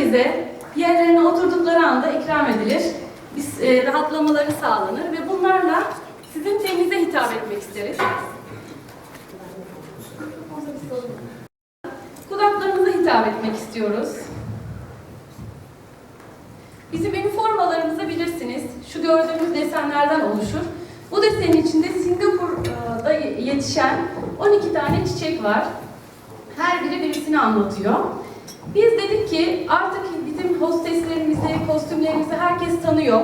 herkese yerlerine oturdukları anda ikram edilir. Biz, e, rahatlamaları sağlanır ve bunlarla sizin temize hitap etmek isteriz. Kulaklarınıza hitap etmek istiyoruz. Bizim üniformalarımızı bilirsiniz. Şu gördüğünüz desenlerden oluşur. Bu desenin içinde Singapur'da yetişen 12 tane çiçek var. Her biri birisini anlatıyor. Biz dedik ki artık bizim hosteslerimizi, kostümlerimizi herkes tanıyor.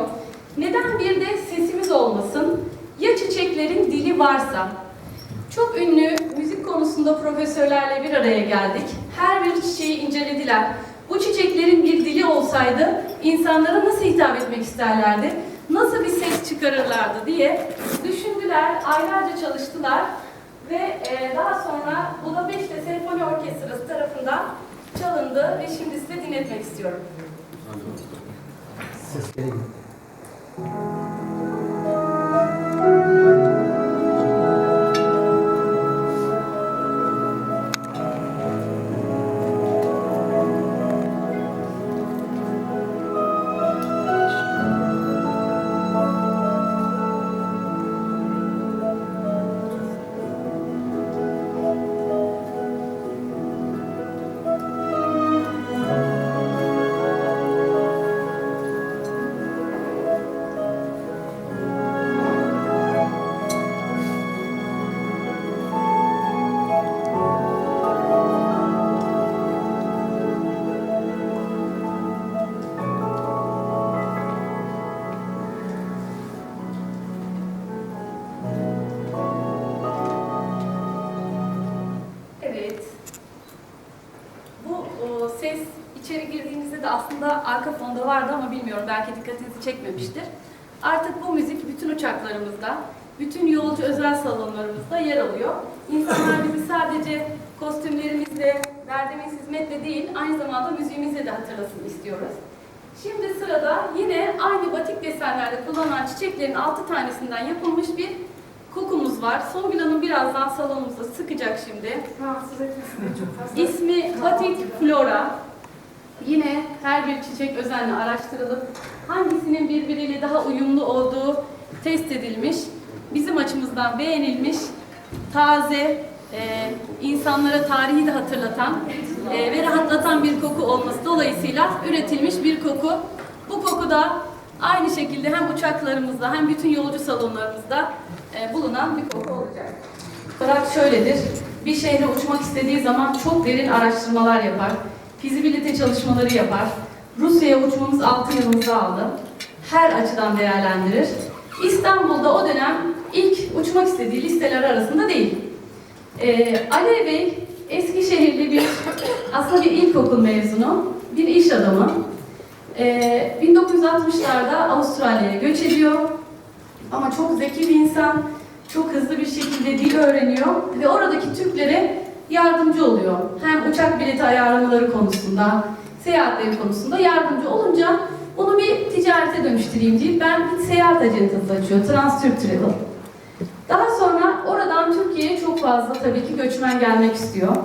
Neden bir de sesimiz olmasın? Ya çiçeklerin dili varsa? Çok ünlü müzik konusunda profesörlerle bir araya geldik. Her bir çiçeği incelediler. Bu çiçeklerin bir dili olsaydı insanlara nasıl hitap etmek isterlerdi? Nasıl bir ses çıkarırlardı diye düşündüler, aylarca çalıştılar ve e, daha sonra Budapeşte Senfoni Orkestrası tarafından çalındı ve şimdi size dinletmek istiyorum. Ses geliyor. Arka fonda vardı ama bilmiyorum belki dikkatinizi çekmemiştir. Artık bu müzik bütün uçaklarımızda, bütün yolcu özel salonlarımızda yer alıyor. İnsanlar bizi sadece kostümlerimizle, verdiğimiz hizmetle değil, aynı zamanda müziğimizle de hatırlasın istiyoruz. Şimdi sırada yine aynı batik desenlerde kullanılan çiçeklerin altı tanesinden yapılmış bir kokumuz var. Songül Hanım birazdan salonumuza sıkacak şimdi. Rahatsız etmesin çok fazla. İsmi Batik Flora. Yine her bir çiçek özenle araştırılıp hangisinin birbiriyle daha uyumlu olduğu test edilmiş. Bizim açımızdan beğenilmiş, taze, e, insanlara tarihi de hatırlatan e, ve rahatlatan bir koku olması dolayısıyla üretilmiş bir koku. Bu koku da aynı şekilde hem uçaklarımızda hem bütün yolcu salonlarımızda e, bulunan bir koku olacak. Olarak şöyledir. Bir şehre uçmak istediği zaman çok derin araştırmalar yapar. Fizibilite çalışmaları yapar. Rusya'ya uçmamız 6 yılımızı aldı. Her açıdan değerlendirir. İstanbul'da o dönem ilk uçmak istediği listeler arasında değil. Ee, Ali Bey Eskişehirli bir aslında bir ilkokul mezunu, bir iş adamı. Ee, 1960'larda Avustralya'ya göç ediyor. Ama çok zeki bir insan, çok hızlı bir şekilde dil öğreniyor ve oradaki Türklere yardımcı oluyor. Hem uçak bileti ayarlamaları konusunda, seyahatleri konusunda yardımcı olunca bunu bir ticarete dönüştüreyim deyip ben bir seyahat acentası açıyor, Transtürk Travel. Daha sonra oradan Türkiye'ye çok fazla tabii ki göçmen gelmek istiyor.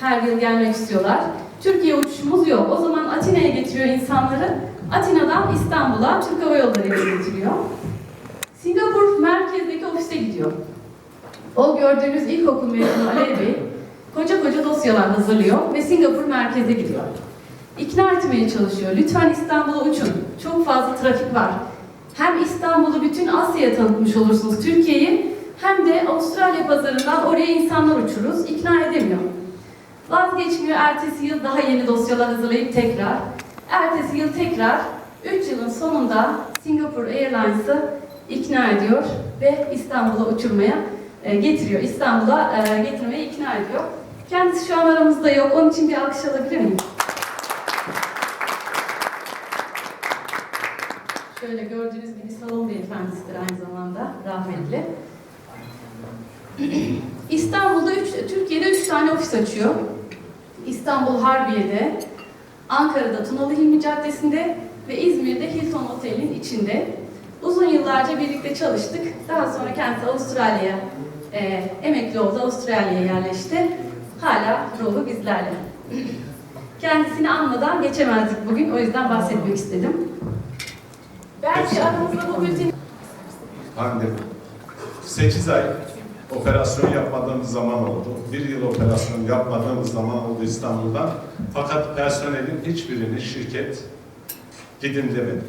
Her yıl gelmek istiyorlar. Türkiye uçuşumuz yok. O zaman Atina'ya getiriyor insanları. Atina'dan İstanbul'a Türk Hava Yolları getiriyor. Singapur merkezdeki ofise gidiyor. O gördüğünüz ilkokul mezunu Alev Bey dosyalar hazırlıyor ve Singapur merkeze gidiyor. İkna etmeye çalışıyor. Lütfen İstanbul'a uçun. Çok fazla trafik var. Hem İstanbul'u bütün Asya'ya tanıtmış olursunuz Türkiye'yi hem de Avustralya pazarından oraya insanlar uçururuz. İkna edemiyor. Vazgeçmiyor. Ertesi yıl daha yeni dosyalar hazırlayıp tekrar. Ertesi yıl tekrar 3 yılın sonunda Singapore Airlines'ı ikna ediyor ve İstanbul'a uçurmaya e, getiriyor. İstanbul'a e, getirmeye ikna ediyor. Kendisi şu an aramızda yok. Onun için bir alkış alabilir miyim? Şöyle gördüğünüz gibi salon beyefendisidir aynı zamanda rahmetli. İstanbul'da üç, Türkiye'de üç tane ofis açıyor. İstanbul Harbiye'de, Ankara'da Tunalı Hilmi Caddesi'nde ve İzmir'de Hilton Otel'in içinde. Uzun yıllarca birlikte çalıştık. Daha sonra kendisi Avustralya'ya e, emekli oldu, Avustralya'ya yerleşti. Hala ruhu bizlerle. Kendisini anmadan geçemezdik bugün. O yüzden bahsetmek istedim. Belki aramızda bu bülteni Annem. 8 ay operasyon yapmadığımız zaman oldu. Bir yıl operasyon yapmadığımız zaman oldu İstanbul'da. Fakat personelin hiçbirini şirket gidin demedi.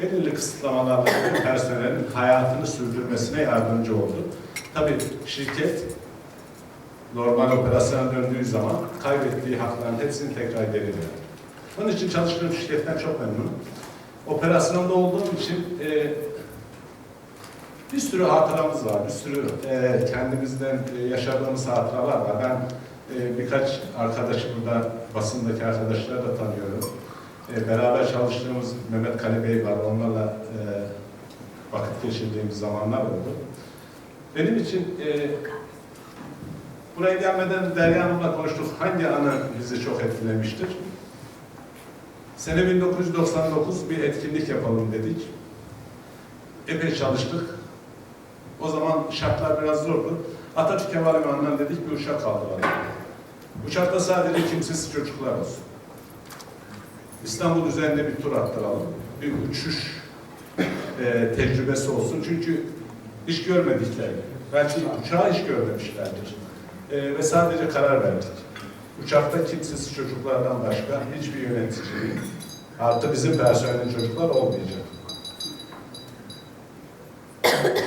Belirli kısıtlamalarla personelin hayatını sürdürmesine yardımcı oldu. Tabii şirket normal operasyona döndüğü zaman kaybettiği hakların hepsini tekrar geri verdi. Onun için çalıştığım şirketten çok memnunum. Operasyonda olduğum için e, bir sürü hatıramız var, bir sürü e, kendimizden e, yaşadığımız hatıralar var. Ben e, birkaç arkadaşı burada, basındaki arkadaşları da tanıyorum. E, beraber çalıştığımız Mehmet Kale Bey var, onlarla e, vakit geçirdiğimiz zamanlar oldu. Benim için e, buraya gelmeden Derya Hanım'la konuştuk. Hangi anı bizi çok etkilemiştir? Sene 1999 bir etkinlik yapalım dedik. Epey çalıştık. O zaman şartlar biraz zordu. Atatürk Havalimanı'ndan dedik bir uçak kaldıralım. Uçakta sadece kimsesiz çocuklar olsun. İstanbul üzerinde bir tur attıralım. Bir uçuş e, tecrübesi olsun. Çünkü hiç görmedikler. Belki uçağı hiç görmemişlerdir. E, ve sadece karar verdik. Uçakta kimsesiz çocuklardan başka hiçbir yönetici artı bizim personelin çocuklar olmayacak.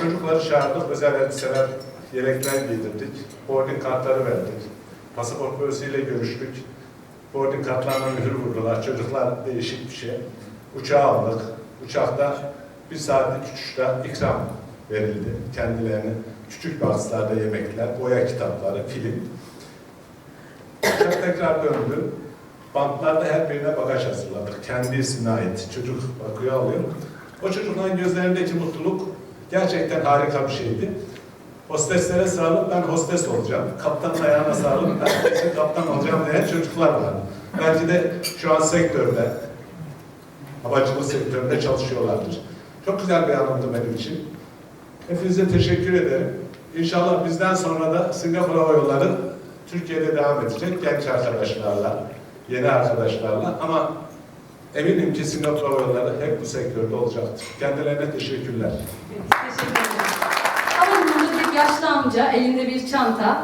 Çocukları çağırdık, özel elbiseler, yelekler giydirdik, boarding kartları verdik. Pasaport bölgesiyle görüştük. Boarding kartlarına mühür vurdular. Çocuklar değişik bir şey. Uçağa aldık. Uçakta bir saatlik uçuşta ikram verildi kendilerine. Küçük boxlarda yemekler, boya kitapları, film. Uçak tekrar döndü. Banklarda her birine bagaj hazırladık. Kendi ismine ait. Çocuk bakıyor alıyor. O çocukların gözlerindeki mutluluk gerçekten harika bir şeydi. Hosteslere sarılıp ben hostes olacağım. Kaptanın ayağına sarılıp ben kesin kaptan olacağım diyen çocuklar var. Belki de şu an sektörde, havacılık sektöründe çalışıyorlardır. Çok güzel bir anımdı benim için. Hepinize teşekkür ederim. İnşallah bizden sonra da Singapur Hava Yolları Türkiye'de devam edecek genç arkadaşlarla, yeni arkadaşlarla ama eminim ki Singapur Hava Yolları hep bu sektörde olacaktır. Kendilerine teşekkürler. Teşekkür ederim. Havalimanında bir yaşlı amca elinde bir çanta.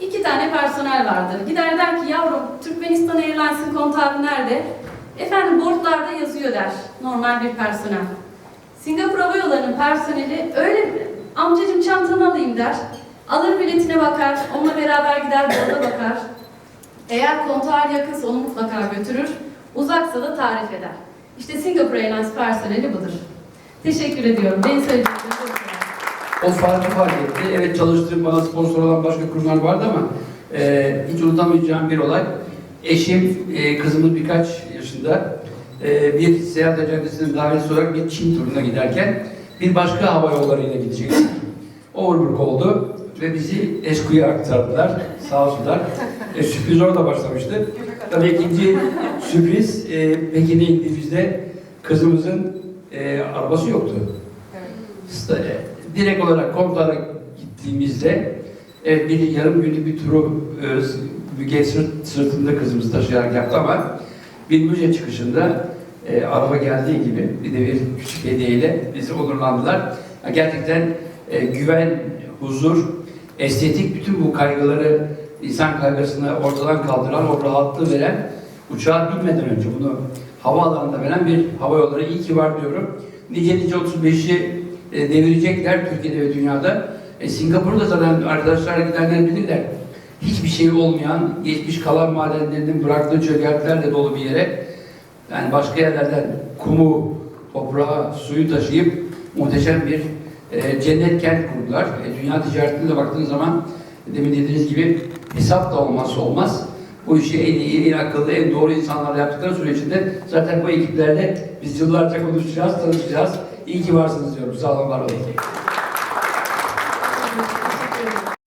İki tane personel vardır. Gider der ki yavrum Türkmenistan Airlines'ın kontağı nerede? Efendim boardlarda yazıyor der. Normal bir personel. Singapur Hava Yolları'nın personeli öyle mi? Amcacım çantanı alayım der. Alır biletine bakar, onunla beraber gider borda bakar. Eğer kontağı yakınsa onu mutlaka götürür. Uzaksa da tarif eder. İşte Singapore Airlines personeli budur. Teşekkür ediyorum. Beni söylediğiniz için. O farkı fark etti. Evet çalıştığım bazı sponsor olan başka kurumlar vardı ama e, hiç unutamayacağım bir olay. Eşim, e, kızımız birkaç yaşında e, bir seyahat ajansının davetli olarak bir Çin turuna giderken bir başka hava yollarıyla gidecektik. Overbook oldu ve bizi Esku'ya aktardılar. Sağ olsunlar. E, sürpriz orada başlamıştı. Tabii ikinci sürpriz e, Pekin'e indiğimizde kızımızın e, arabası yoktu. Sta- e, direkt olarak komutan'a gittiğimizde evet, bir yarım günlük bir turu e, Müge sırt, sırtında kızımızı taşıyarak yaptı ama bir müze çıkışında e, araba geldiği gibi bir de bir küçük hediyeyle bizi onurlandılar. Gerçekten e, güven, huzur, estetik bütün bu kaygıları insan kaygısını ortadan kaldıran, o rahatlığı veren uçağa binmeden önce bunu havaalanında veren bir hava yolları iyi ki var diyorum. Nice nice 35'i e, devirecekler Türkiye'de ve dünyada. E, Singapur'da zaten arkadaşlar gidenler bilirler. Hiçbir şey olmayan, geçmiş kalan madenlerinin bıraktığı çökeltilerle dolu bir yere yani başka yerlerden kumu, toprağı, suyu taşıyıp muhteşem bir e, cennet kent kurdular. E, dünya ticaretine de baktığınız zaman demin dediğiniz gibi hesap da olmazsa olmaz. Bu işi en iyi, en akıllı, en doğru insanlarla yaptıkları sürecinde zaten bu ekiplerle biz yıllarca konuşacağız, tanışacağız. İyi ki varsınız diyorum. Sağ olun, var olun.